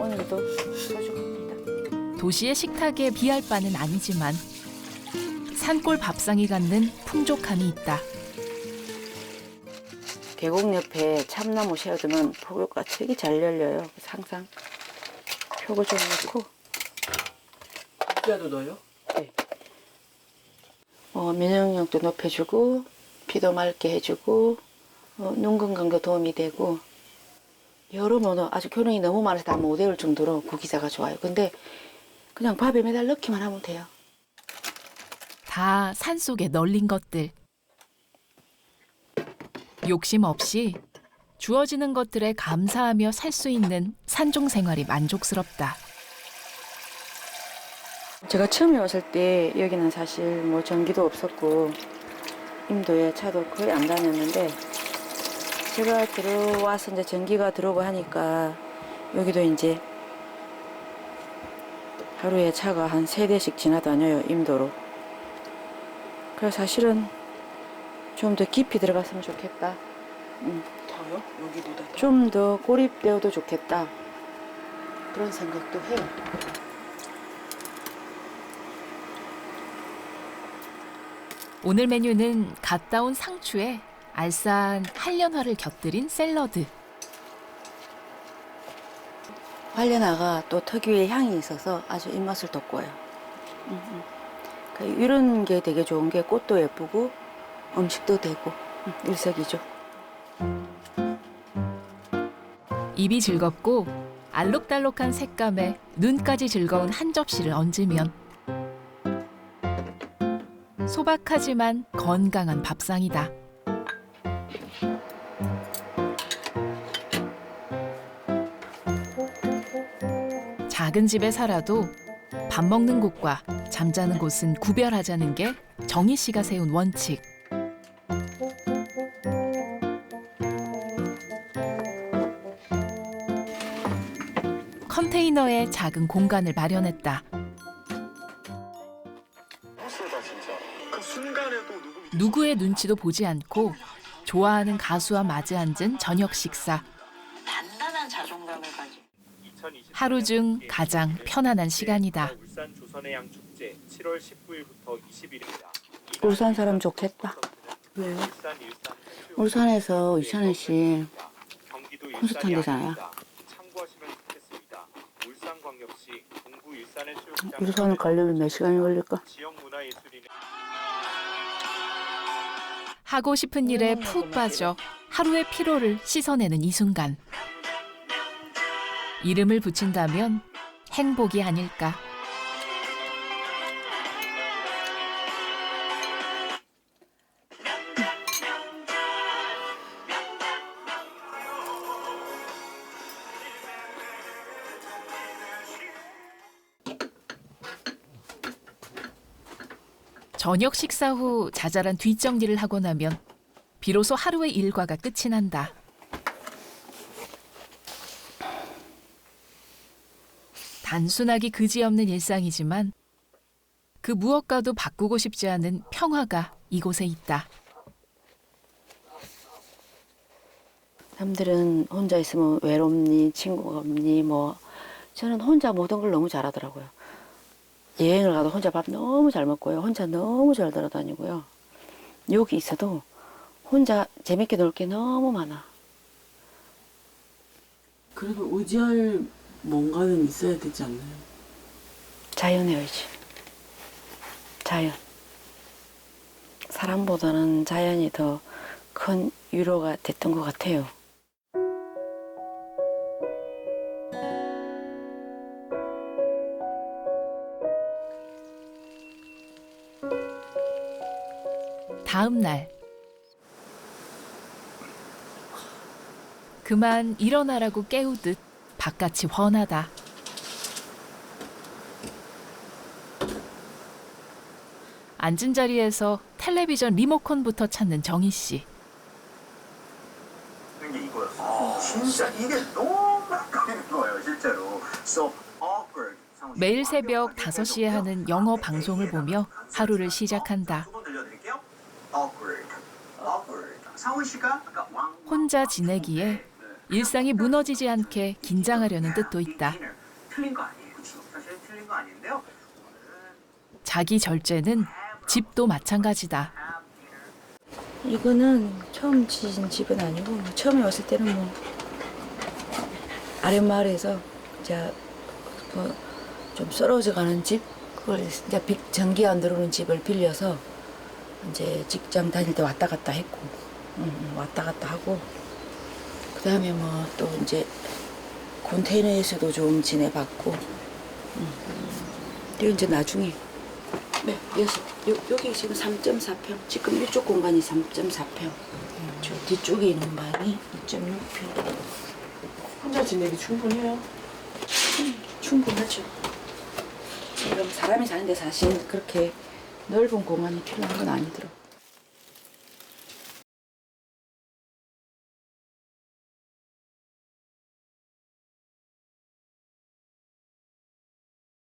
오늘도 소중합니다. 도시의 식탁에 비할 바는 아니지만 산골 밥상이 갖는 풍족함이 있다. 계곡 옆에 참나무 세워두면 포교가 되게 잘 열려요. 그래서 항상 표고 좀 넣고 피아도 넣어요? 어, 면역력도 높여주고 피도 맑게 해주고 어, 눈 건강도 도움이 되고 여러모로 아주 효능이 너무 많아서 다 못 외울 정도로 구기자가 좋아요. 근데 그냥 밥에 매달 넣기만 하면 돼요. 다 산속에 널린 것들. 욕심 없이 주어지는 것들에 감사하며 살 수 있는 산중 생활이 만족스럽다. 제가 처음에 왔을 때 여기는 사실 뭐 전기도 없었고 임도에 차도 거의 안 다녔는데 제가 들어와서 이제 전기가 들어오고 하니까 여기도 이제 하루에 차가 한 세 대씩 지나다녀요 임도로. 그래서 사실은 좀 더 깊이 들어갔으면 좋겠다. 더요? 여기도 다. 좀더 고립되어도 좋겠다. 그런 생각도 해요. 오늘 메뉴는 갓 따온 상추에 알싸한 한련화를 곁들인 샐러드. 활려나가 또 특유의 향이 있어서 아주 입맛을 돋궈요. 음, 음. 그 이런 게 되게 좋은 게 꽃도 예쁘고 음식도 되고 음, 일석이조. 입이 즐겁고 알록달록한 색감에 눈까지 즐거운 한 접시를 얹으면 소박하지만 건강한 밥상이다. 작은 집에 살아도 밥 먹는 곳과 잠자는 곳은 구별하자는 게 정희 씨가 세운 원칙. 컨테이너에 작은 공간을 마련했다. 버스다 진짜. 그 순간에도 누구 누구의 눈치도 보지 않고 좋아하는 가수와 마주 앉은 저녁 식사. 단단한 자존감을 가지고 하루 중 가장 편안한 시간이다. 울산 조선의 양 축제 7월 19일부터 20일입니다. 울산 사람 좋겠다. 왜요? 울산에서 이찬원 씨 콘서트 한대잖아요. 울산을 가려면 몇 시간이 걸릴까? 하고 싶은 일에 푹 빠져 하루의 피로를 씻어내는 이 순간. 이름을 붙인다면 행복이 아닐까. 저녁 식사 후 자잘한 뒷정리를 하고 나면 비로소 하루의 일과가 끝이 난다. 단순하기 그지없는 일상이지만 그 무엇과도 바꾸고 싶지 않은 평화가 이곳에 있다. 남들은 혼자 있으면 외롭니, 친구가 없니, 뭐. 저는 혼자 모든 걸 너무 잘하더라고요. 여행을 가도 혼자 밥 너무 잘 먹고요. 혼자 너무 잘 돌아다니고요. 여기 있어도 혼자 재밌게 놀 게 너무 많아. 그래도 의지할 뭔가는 있어야 되지 않나요? 자연의 의지. 자연. 사람보다는 자연이 더 큰 위로가 됐던 것 같아요. 다음 날 그만 일어나라고 깨우듯 바깥이 훤하다. 앉은 자리에서 텔레비전 리모컨부터 찾는 정희 씨. 게 이거였어. 진짜 이게 너무 헷갈리는 거예요, 실제로. So awkward. 매일 새벽 5시에 하는 영어 방송을 보며 하루를 시작한다. 두번 들려드릴게요. Awkward. Awkward. 상훈 씨가 아까 왕. 혼자 지내기에 일상이 무너지지 않게 긴장하려는 뜻도 있다. 자기 절제는 집도 마찬가지다. 이거는 처음 지은 집은 아니고 뭐 처음에 왔을 때는 뭐 아랫마을에서 이제 뭐좀 썰어져 가는 집? 그걸 이제 비- 전기 안 들어오는 집을 빌려서 이제 직장 다닐 때 왔다 갔다 했고 음, 음, 왔다 갔다 하고 그 다음에 뭐 또 이제 컨테이너에서도 좀 지내봤고 음. 그리고 이제 나중에 네, 여기서 요, 여기 지금 3.4평. 지금 이쪽 공간이 3.4평. 저 뒤쪽에 있는 방이 2.6평. 혼자 지내기 충분해요? 충분하죠. 지금 사람이 사는데 사실 그렇게 넓은 공간이 필요한 건 아니더라고.